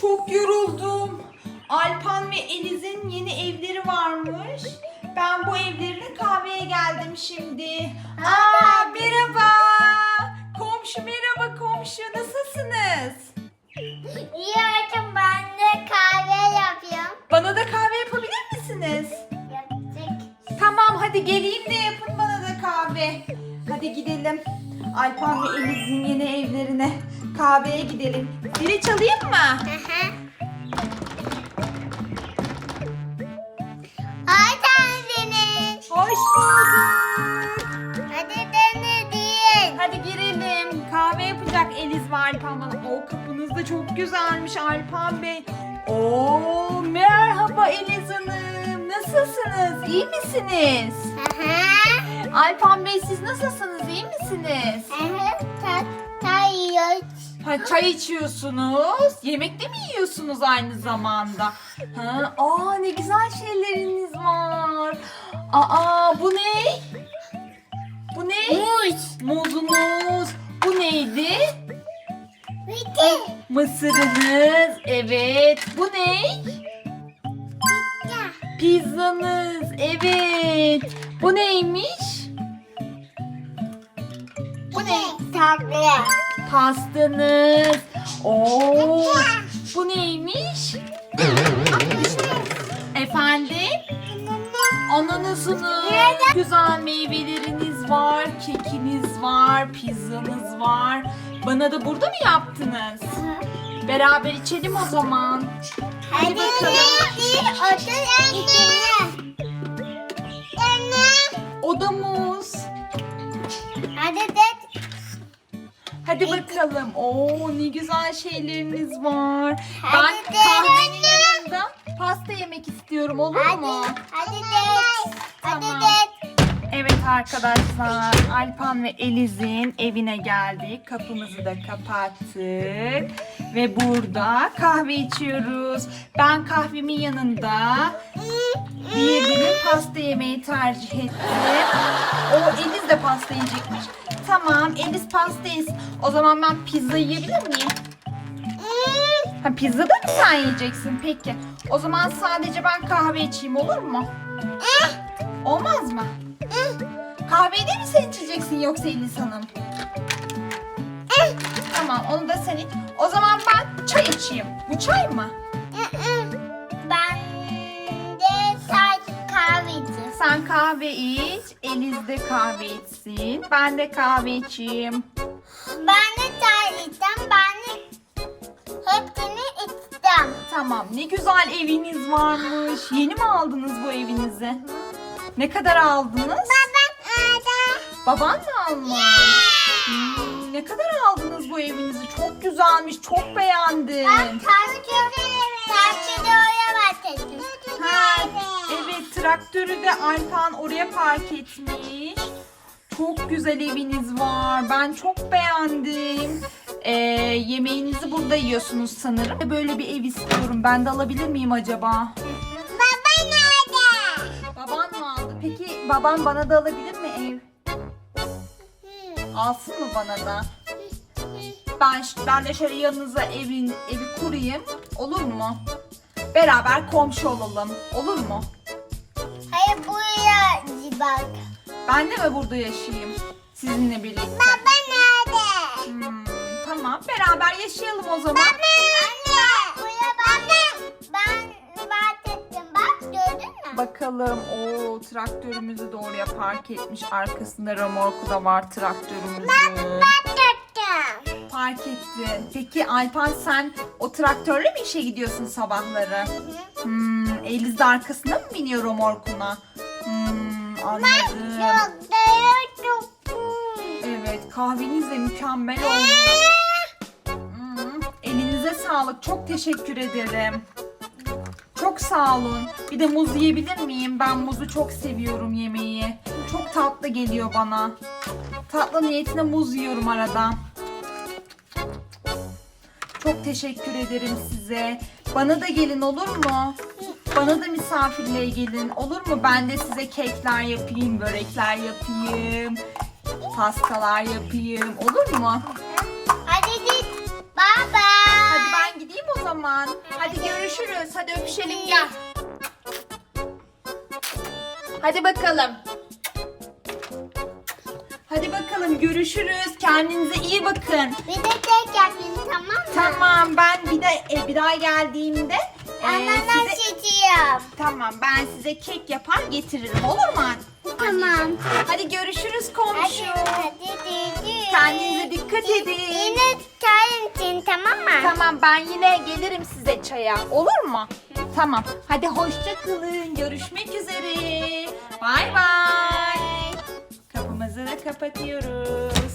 Çok yoruldum. Alpan ve Eliz'in yeni evleri varmış. Ben bu evlerine kahveye geldim şimdi. Aa merhaba. Komşu merhaba komşu nasılsınız? İyi öğretmen ben de kahve yapıyorum. Bana da kahve yapabilir misiniz? Yapacak. Tamam hadi geleyim de yapın bana da kahve. Hadi gidelim. Alpan ve Eliz'in yeni evlerine kahveye gidelim. Zili çalayım mı? Aha. Hadi Deniz. Hoş bulduk. Hadi Deniz deyin. Hadi girelim. Kahve yapacak Eliz ve Alpan bana. O kapınız da çok güzelmiş Alpan Bey. Oo merhaba Eliz Hanım. Nasılsınız? İyi misiniz? Aha. Alpan Bey siz nasılsınız? İyi misiniz? Ta ta yiyoruz. Ha, çay içiyorsunuz. Yemek de mi yiyorsunuz aynı zamanda? Ha, aa ne güzel şeyleriniz var. Aa bu ne? Bu ne? Muz. Muzunuz. Bu neydi? Bitti. Mısırınız. Evet. Bu ne? Bitti. Pizzanız. Evet. Bu neymiş? Bu ne? Tatlı. Pastanız. Oo. Bu neymiş? Efendim? Ananasınız. Güzel meyveleriniz var, kekiniz var, pizzanız var. Bana da burada mı yaptınız? Beraber içelim o zaman. Hadi bakalım. bakalım. Otur. Anne. Hadi bakalım. Oo ne güzel şeyleriniz var. Ben kahvenin yanında pasta yemek istiyorum olur mu? Hadi de. Hadi Tamam. Evet arkadaşlar Alpan ve Eliz'in evine geldik. Kapımızı da kapattık. Ve burada kahve içiyoruz. Ben kahvemin yanında diğerinin pasta yemeyi tercih ettim. O Eliz de pasta yiyecekmiş. Tamam Eliz pasta yesin. O zaman ben pizza yiyebilir miyim? Ha, pizza da mı sen yiyeceksin? Peki. O zaman sadece ben kahve içeyim olur mu? Olmaz mı? Kahveyi de mi sen içeceksin yoksa Elis Hanım? Tamam onu da sen iç. O zaman ben çay içeyim. Bu çay mı? Kahve iç, Eliz de kahve içsin. Ben de kahve içeyim. Ben de çay içeceğim. Ben de hepsini içeceğim. Tamam ne güzel eviniz varmış. Yeni mi aldınız bu evinizi? Ne kadar aldınız? Babam orada. Baban mı almış? Hmm, ne kadar aldınız bu evinizi? Çok güzelmiş, çok beğendim. Ben tarçı, tarçı oraya başladım. Ha, evet traktörü de Alpan oraya park etmiş. Çok güzel eviniz var. Ben çok beğendim. Ee, yemeğinizi burada yiyorsunuz sanırım. Böyle bir ev istiyorum. Ben de alabilir miyim acaba? Baba nerede? Baban mı aldı? Peki baban bana da alabilir mi ev? Alsın mı bana da? Ben ben de şöyle yanınıza evin evi kurayım. Olur mu? Beraber komşu olalım. Olur mu? Hayır buraya bak. Ben de mi burada yaşayayım? Sizinle birlikte. Baba nerede? Hmm, tamam. Beraber yaşayalım o zaman. Anne. Buraya bak. Ben bak gördün mü? Bakalım. O traktörümüzü de oraya park etmiş. Arkasında remorku da var traktörümüzün. Bahsettim. Park ettin. Peki Alpan sen o traktörle mi işe gidiyorsun sabahları? Hmm, Eliz de arkasına mı biniyor remorkuna? Hmm, anladım. Evet kahveniz de mükemmel olmuş. Hmm, elinize sağlık. Çok teşekkür ederim. Çok sağ olun. Bir de muz yiyebilir miyim? Ben muzu çok seviyorum yemeği. Çok tatlı geliyor bana. Tatlı niyetine muz yiyorum arada. Çok teşekkür ederim size. Bana da gelin olur mu? Bana da misafirliğe gelin olur mu? Ben de size kekler yapayım, börekler yapayım, pastalar yapayım. Olur mu? Hadi git. Baba. Hadi ben gideyim o zaman. Hadi görüşürüz. Hadi öpüşelim gel. Hadi bakalım. Hadi bakalım görüşürüz. Kendinize iyi bakın. Bir de tek yapayım tamam mı? Tamam ben bir de e, bir daha geldiğimde e, Ananas size- içiyorum. tamam ben size kek yapar getiririm olur mu? Tamam. Anneciğim? Hadi görüşürüz komşu. Hadi hadi hadi. Kendinize dikkat edin. Yine çayın için tamam mı? Tamam ben yine gelirim size çaya. Olur mu? Tamam. Hadi hoşça kalın. Görüşmek üzere. Bay bay. Da kapatıyoruz.